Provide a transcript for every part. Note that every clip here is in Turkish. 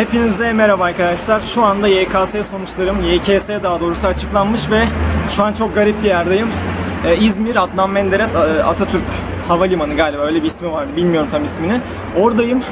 Hepinize merhaba arkadaşlar. Şu anda YKS sonuçlarım, YKS daha doğrusu açıklanmış ve şu an çok garip bir yerdeyim. Ee, İzmir Adnan Menderes e, Atatürk Havalimanı galiba öyle bir ismi vardı. Bilmiyorum tam ismini. Oradayım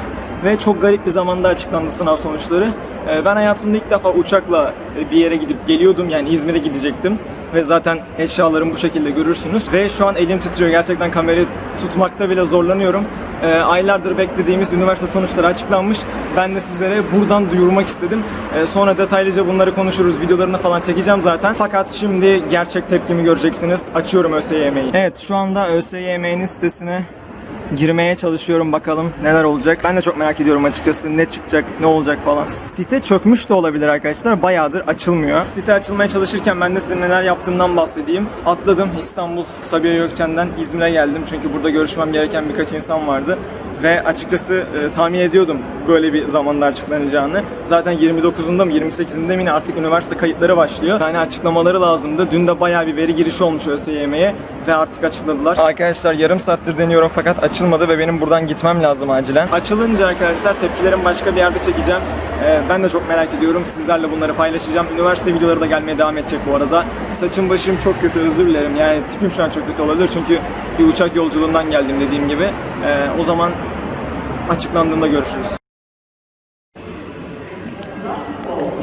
ve çok garip bir zamanda açıklandı sınav sonuçları. Ee, ben hayatımda ilk defa uçakla e, bir yere gidip geliyordum. Yani İzmir'e gidecektim. Ve zaten eşyalarımı bu şekilde görürsünüz. Ve şu an elim titriyor. Gerçekten kamerayı tutmakta bile zorlanıyorum. Ee, aylardır beklediğimiz üniversite sonuçları açıklanmış. Ben de sizlere buradan duyurmak istedim. Ee, sonra detaylıca bunları konuşuruz. Videolarını falan çekeceğim zaten. Fakat şimdi gerçek tepkimi göreceksiniz. Açıyorum ÖSYM'yi. Evet şu anda ÖSYM'nin sitesine girmeye çalışıyorum bakalım neler olacak. Ben de çok merak ediyorum açıkçası ne çıkacak, ne olacak falan. Site çökmüş de olabilir arkadaşlar. Bayağıdır açılmıyor. Site açılmaya çalışırken ben de size neler yaptığımdan bahsedeyim. Atladım İstanbul Sabiha Gökçen'den İzmir'e geldim. Çünkü burada görüşmem gereken birkaç insan vardı. Ve açıkçası e, tahmin ediyordum böyle bir zamanda açıklanacağını. Zaten 29'unda mı 28'inde mi artık üniversite kayıtları başlıyor. Yani açıklamaları lazımdı. Dün de bayağı bir veri girişi olmuş ÖSYM'ye ve artık açıkladılar. Arkadaşlar yarım saattir deniyorum fakat açılmadı ve benim buradan gitmem lazım acilen. Açılınca arkadaşlar tepkilerimi başka bir yerde çekeceğim. Ee, ben de çok merak ediyorum. Sizlerle bunları paylaşacağım. Üniversite videoları da gelmeye devam edecek bu arada. Saçım başım çok kötü özür dilerim. Yani tipim şu an çok kötü olabilir çünkü bir uçak yolculuğundan geldim dediğim gibi. Ee, o zaman açıklandığında görüşürüz.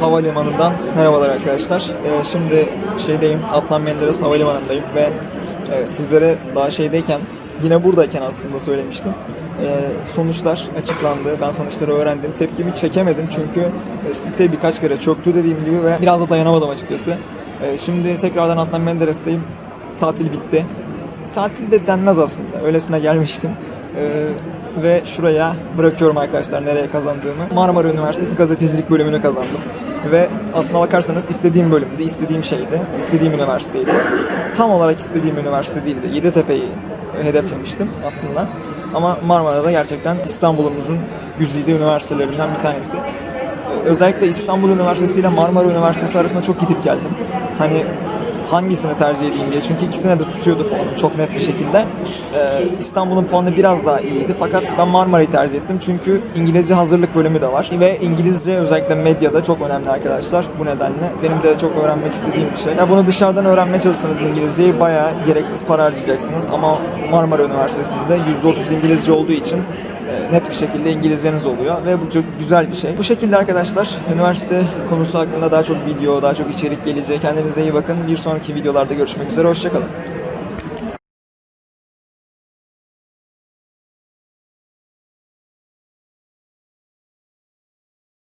Havalimanından merhabalar arkadaşlar. Ee, şimdi şeydeyim, Adnan Menderes Havalimanı'ndayım ve e, sizlere daha şeydeyken, yine buradayken aslında söylemiştim. Ee, sonuçlar açıklandı. Ben sonuçları öğrendim. Tepkimi çekemedim çünkü e, site birkaç kere çöktü dediğim gibi ve biraz da dayanamadım açıkçası. Ee, şimdi tekrardan Adnan Menderes'teyim. Tatil bitti. Tatil de denmez aslında. Öylesine gelmiştim. Ee, ve şuraya bırakıyorum arkadaşlar nereye kazandığımı. Marmara Üniversitesi gazetecilik bölümünü kazandım. Ve aslına bakarsanız istediğim bölümdü, istediğim şeydi, istediğim üniversiteydi. Tam olarak istediğim üniversite değildi. Yeditepe'yi hedeflemiştim aslında. Ama Marmara'da gerçekten İstanbul'umuzun güzide üniversitelerinden bir tanesi. Özellikle İstanbul Üniversitesi ile Marmara Üniversitesi arasında çok gidip geldim. Hani hangisini tercih edeyim diye. Çünkü ikisine de tutuyordu puanı çok net bir şekilde. Ee, İstanbul'un puanı biraz daha iyiydi fakat ben Marmara'yı tercih ettim çünkü İngilizce hazırlık bölümü de var. Ve İngilizce özellikle medyada çok önemli arkadaşlar bu nedenle. Benim de çok öğrenmek istediğim bir şey. Ya bunu dışarıdan öğrenmeye çalışsanız İngilizceyi bayağı gereksiz para harcayacaksınız ama Marmara Üniversitesi'nde %30 İngilizce olduğu için net bir şekilde İngilizceniz oluyor ve bu çok güzel bir şey. Bu şekilde arkadaşlar üniversite konusu hakkında daha çok video, daha çok içerik gelecek. Kendinize iyi bakın. Bir sonraki videolarda görüşmek üzere. Hoşçakalın.